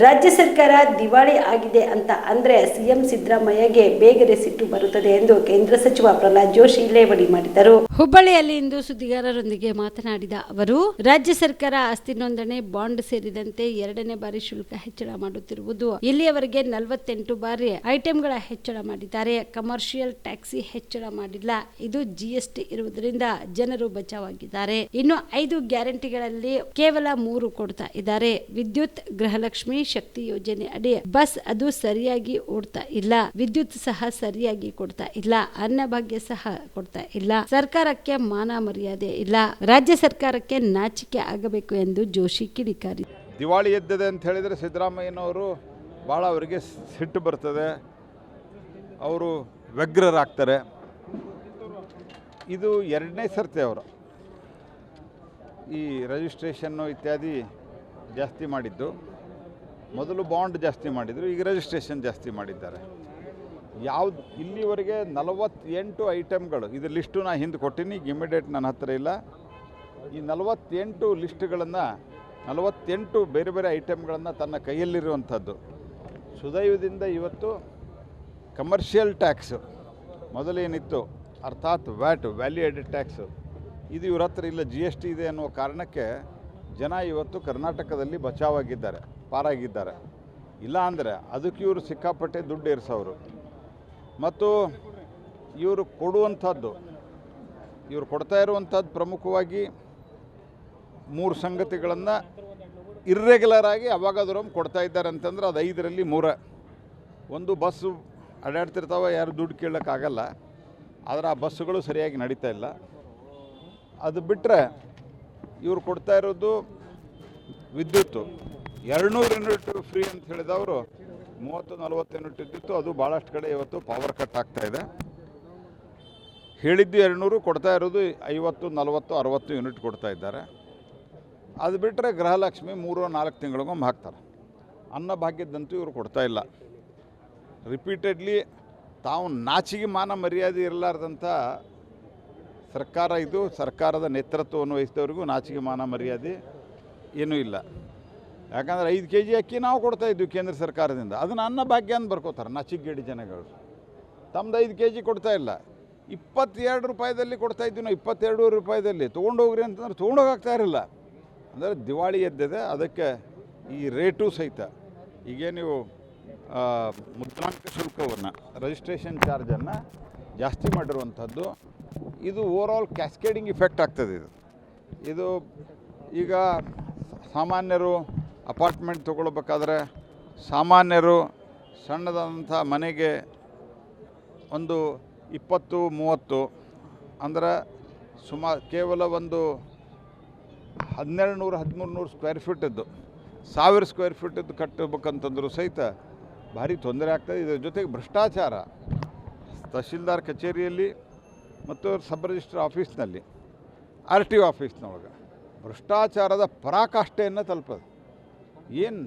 ರಾಜ್ಯ ಸರ್ಕಾರ ದಿವಾಳಿ ಆಗಿದೆ ಅಂತ ಅಂದ್ರೆ ಸಿಎಂ ಸಿದ್ದರಾಮಯ್ಯಗೆ ಬೇಗನೆ ಸಿಟ್ಟು ಬರುತ್ತದೆ ಎಂದು ಕೇಂದ್ರ ಸಚಿವ ಪ್ರಹ್ಲಾದ್ ಜೋಶಿ ಲೇವಡಿ ಮಾಡಿದರು. ಹುಬ್ಬಳ್ಳಿಯಲ್ಲಿ ಇಂದು ಸುದ್ದಿಗಾರರೊಂದಿಗೆ ಮಾತನಾಡಿದ ಅವರು, ರಾಜ್ಯ ಸರ್ಕಾರ ಆಸ್ತಿ ನೋಂದಣಿ, ಬಾಂಡ್ ಸೇರಿದಂತೆ ಎರಡನೇ ಬಾರಿ ಶುಲ್ಕ ಹೆಚ್ಚಳ ಮಾಡುತ್ತಿರುವುದು ಇಲ್ಲಿಯವರೆಗೆ ನಲವತ್ತೆಂಟು ಬಾರಿ ಐಟಂಗಳ ಹೆಚ್ಚಳ ಮಾಡಿದ್ದಾರೆ. ಕಮರ್ಷಿಯಲ್ ಟ್ಯಾಕ್ಸಿ ಹೆಚ್ಚಳ ಮಾಡಿಲ್ಲ. ಇದು ಜಿಎಸ್ಟಿ ಇರುವುದರಿಂದ ಜನರು ಬಚಾವಾಗಿದ್ದಾರೆ. ಇನ್ನು ಐದು ಗ್ಯಾರಂಟಿಗಳಲ್ಲಿ ಕೇವಲ ಮೂರು ಕೊಡ್ತಾ ಇದ್ದಾರೆ. ವಿದ್ಯುತ್, ಗೃಹಲಕ್ಷ್ಮಿ ಶಕ್ತಿ ಯೋಜನೆ ಅಡಿ ಬಸ್ ಅದು ಸರಿಯಾಗಿ ಓಡ್ತಾ ಇಲ್ಲ, ವಿದ್ಯುತ್ ಸಹ ಸರಿಯಾಗಿ ಕೊಡ್ತಾ ಇಲ್ಲ ಅನ್ನಭಾಗ್ಯ ಸಹ ಕೊಡ್ತಾ ಇಲ್ಲ, ಸರ್ಕಾರಕ್ಕೆ ಮಾನ ಮರ್ಯಾದೆ ಇಲ್ಲ, ರಾಜ್ಯ ಸರ್ಕಾರಕ್ಕೆ ನಾಚಿಕೆ ಆಗಬೇಕು ಎಂದು ಜೋಶಿ ಕಿಡಿಕಾರಿ. ದಿವಾಳಿ ಎದ್ದಿದೆ ಅಂತ ಹೇಳಿದರೆ ಸಿದ್ದರಾಮಯ್ಯನವರು ಭಾಳ ಅವರಿಗೆ ಸಿಟ್ಟು ಬರ್ತದೆ. ಅವರು ವ್ಯಗ್ರರಾಗ್ತಾರೆ. ಇದು ಎರಡನೇ ಸರ್ತಿ ಅವರು ಈ ರಿಜಿಸ್ಟ್ರೇಷನ್ನು ಇತ್ಯಾದಿ ಜಾಸ್ತಿ ಮಾಡಿದ್ದು. ಮೊದಲು ಬಾಂಡ್ ಜಾಸ್ತಿ ಮಾಡಿದರು, ಈಗ ರಿಜಿಸ್ಟ್ರೇಷನ್ ಜಾಸ್ತಿ ಮಾಡಿದ್ದಾರೆ. ಯಾವ್ದು, ಇಲ್ಲಿವರೆಗೆ ನಲವತ್ತೆಂಟು ಐಟಮ್ಗಳು ಇದು ಲಿಸ್ಟು ನಾ ಹಿಂದೆ ಕೊಟ್ಟಿನಿ ಈಗ ಇಮಿಡಿಯೇಟ್ ನನ್ನ ಹತ್ತಿರ ಇಲ್ಲ. ಈ ನಲವತ್ತೆಂಟು ಲಿಸ್ಟ್ಗಳನ್ನು, ನಲವತ್ತೆಂಟು ಬೇರೆ ಬೇರೆ ಐಟಮ್ಗಳನ್ನು ತನ್ನ ಕೈಯಲ್ಲಿರುವಂಥದ್ದು. ಸುದೈವದಿಂದ ಇವತ್ತು ಕಮರ್ಷಿಯಲ್ ಟ್ಯಾಕ್ಸು ಮೊದಲೇನಿತ್ತು ಅರ್ಥಾತ್ ವ್ಯಾಟ್ ವ್ಯಾಲ್ಯೂ ಆ್ಯಡೆಡ್ ಟ್ಯಾಕ್ಸು ಇದು ಇವ್ರ ಹತ್ರ ಇಲ್ಲ ಜಿ ಎಸ್ ಟಿ ಇದೆ ಅನ್ನುವ ಕಾರಣಕ್ಕೆ ಜನ ಇವತ್ತು ಕರ್ನಾಟಕದಲ್ಲಿ ಬಚಾವಾಗಿದ್ದಾರೆ, ಪಾರಾಗಿದ್ದಾರೆ. ಇಲ್ಲ ಅಂದರೆ ಅದಕ್ಕೆ ಇವರು ಸಿಕ್ಕಾಪಟ್ಟೆ ದುಡ್ಡು ಇರಿಸೋರು ಮತ್ತು ಇವರು ಕೊಡುವಂಥದ್ದು, ಇವರು ಕೊಡ್ತಾ ಇರುವಂಥದ್ದು ಪ್ರಮುಖವಾಗಿ ಮೂರು ಸಂಗತಿಗಳನ್ನು ಇರ್ರೆಗ್ಯುಲರ್ ಆಗಿ ಅವಾಗದ್ರೊಮ್ಮೆ ಕೊಡ್ತಾ ಇದ್ದಾರೆ ಅಂತಂದ್ರೆ ಅದು ಐದರಲ್ಲಿ ಮೂರ. ಒಂದು ಬಸ್ಸು ಅಡ್ಡಾಡ್ತಿರ್ತಾವೆ, ಯಾರು ದುಡ್ಡು ಕೇಳೋಕ್ಕಾಗಲ್ಲ. ಆದರೆ ಆ ಬಸ್ಸುಗಳು ಸರಿಯಾಗಿ ನಡೀತಾ ಇಲ್ಲ. ಅದು ಬಿಟ್ಟರೆ ಇವರು ಕೊಡ್ತಾ ಇರೋದು ವಿದ್ಯುತ್ತು. ಎರಡುನೂರು ಯೂನಿಟ್ ಫ್ರೀ ಅಂತ ಹೇಳಿದವರು, ಮೂವತ್ತು ನಲವತ್ತು ಯೂನಿಟ್ ಇದ್ದಿತ್ತು, ಅದು ಭಾಳಷ್ಟು ಕಡೆ ಇವತ್ತು ಪವರ್ ಕಟ್ ಆಗ್ತಾ ಇದೆ. ಹೇಳಿದ್ದು ಎರಡುನೂರು, ಕೊಡ್ತಾ ಇರೋದು ಐವತ್ತು, ನಲವತ್ತು, ಅರವತ್ತು ಯೂನಿಟ್ ಕೊಡ್ತಾ ಇದ್ದಾರೆ. ಅದು ಬಿಟ್ಟರೆ ಗೃಹಲಕ್ಷ್ಮಿ ಮೂರು, ನಾಲ್ಕು ತಿಂಗಳಿಗೊಮ್ಮೆ ಹಾಕ್ತಾರೆ. ಅನ್ನ ಭಾಗ್ಯದಂತೂ ಇವರು ಕೊಡ್ತಾ ಇಲ್ಲ. ರಿಪೀಟೆಡ್ಲಿ ತಾವು ನಾಚಿಗೆ ಮಾನ ಮರ್ಯಾದೆ ಇರಲಾರ್ದಂಥ ಸರ್ಕಾರ ಇದು, ಸರ್ಕಾರದ ನೇತೃತ್ವವನ್ನು ವಹಿಸಿದವ್ರಿಗೂ ನಾಚಿಕೆ ಮಾನ ಮರ್ಯಾದೆ ಏನೂ ಇಲ್ಲ. ಯಾಕಂದ್ರೆ ಐದು ಕೆ ಜಿ ಅಕ್ಕಿ ನಾವು ಕೊಡ್ತಾ ಇದ್ವಿ ಕೇಂದ್ರ ಸರ್ಕಾರದಿಂದ. ಅದನ್ನು ಅನ್ನ ಭಾಗ್ಯ ಅಂತ ಬರ್ಕೋತಾರೆ, ನಾಚಿಕೆಗೇಡಿ ಜನಗಳು. ತಮ್ಮದು ಐದು ಕೆ ಜಿ ಕೊಡ್ತಾ ಇಲ್ಲ. ಇಪ್ಪತ್ತೆರಡು ರೂಪಾಯಿದಲ್ಲಿ ಕೊಡ್ತಾ ಇದ್ವಿ ನಾವು, ಇಪ್ಪತ್ತೆರಡು ರೂಪಾಯಿದಲ್ಲಿ. ತೊಗೊಂಡೋಗ್ರಿ ಅಂತಂದ್ರೆ ತೊಗೊಂಡೋಗಾಗ್ತಾ ಇರಲಿಲ್ಲ ಅಂದರೆ ದಿವಾಳಿ ಎದ್ದಿದೆ, ಅದಕ್ಕೆ ಈ ರೇಟು ಸಹಿತ. ಈಗ ನೀವು ಮುದ್ರಾಂಕ ಶುಲ್ಕವನ್ನು ರಿಜಿಸ್ಟ್ರೇಷನ್ ಚಾರ್ಜನ್ನು ಜಾಸ್ತಿ ಮಾಡಿರುವಂಥದ್ದು ಇದು ಓವರಾಲ್ ಕ್ಯಾಸ್ಕೇಡಿಂಗ್ ಇಫೆಕ್ಟ್ ಆಗ್ತದೆ ಇದು. ಇದು ಈಗ ಸಾಮಾನ್ಯರು ಅಪಾರ್ಟ್ಮೆಂಟ್ ತೊಗೊಳ್ಬೇಕಾದ್ರೆ ಸಾಮಾನ್ಯರು ಸಣ್ಣದಾದಂಥ ಮನೆಗೆ ಒಂದು ಇಪ್ಪತ್ತು, ಮೂವತ್ತು, ಅಂದ್ರೆ ಸುಮಾರು ಕೇವಲ ಒಂದು ಹನ್ನೆರಡು ನೂರು ಹದಿಮೂರು ನೂರು ಸ್ಕ್ವೇರ್ ಫೀಟಿದ್ದು ಸಾವಿರ ಸ್ಕ್ವೇರ್ ಫೀಟಿದ್ದು ಕಟ್ಟಬೇಕಂತಂದ್ರು ಸಹಿತ ಭಾರಿ ತೊಂದರೆ ಆಗ್ತದೆ. ಇದರ ಜೊತೆಗೆ ಭ್ರಷ್ಟಾಚಾರ. ತಹಶೀಲ್ದಾರ್ ಕಚೇರಿಯಲ್ಲಿ ಮತ್ತು ಸಬ್ ರಿಜಿಸ್ಟರ್ ಆಫೀಸ್ನಲ್ಲಿ, ಆರ್ ಟಿ ಒ ಆಫೀಸ್ನೊಳಗೆ. ಭ್ರಷ್ಟಾಚಾರದ ಪರಾಕಾಷ್ಠೆಯನ್ನು ತಲುಪೋದು. ಏನು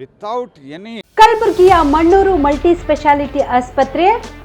ವಿತೌಟ್ ಎನಿ ಕಲಬುರಗಿಯ ಮಣ್ಣೂರು ಮಲ್ಟಿ ಸ್ಪೆಷಾಲಿಟಿ ಆಸ್ಪತ್ರೆ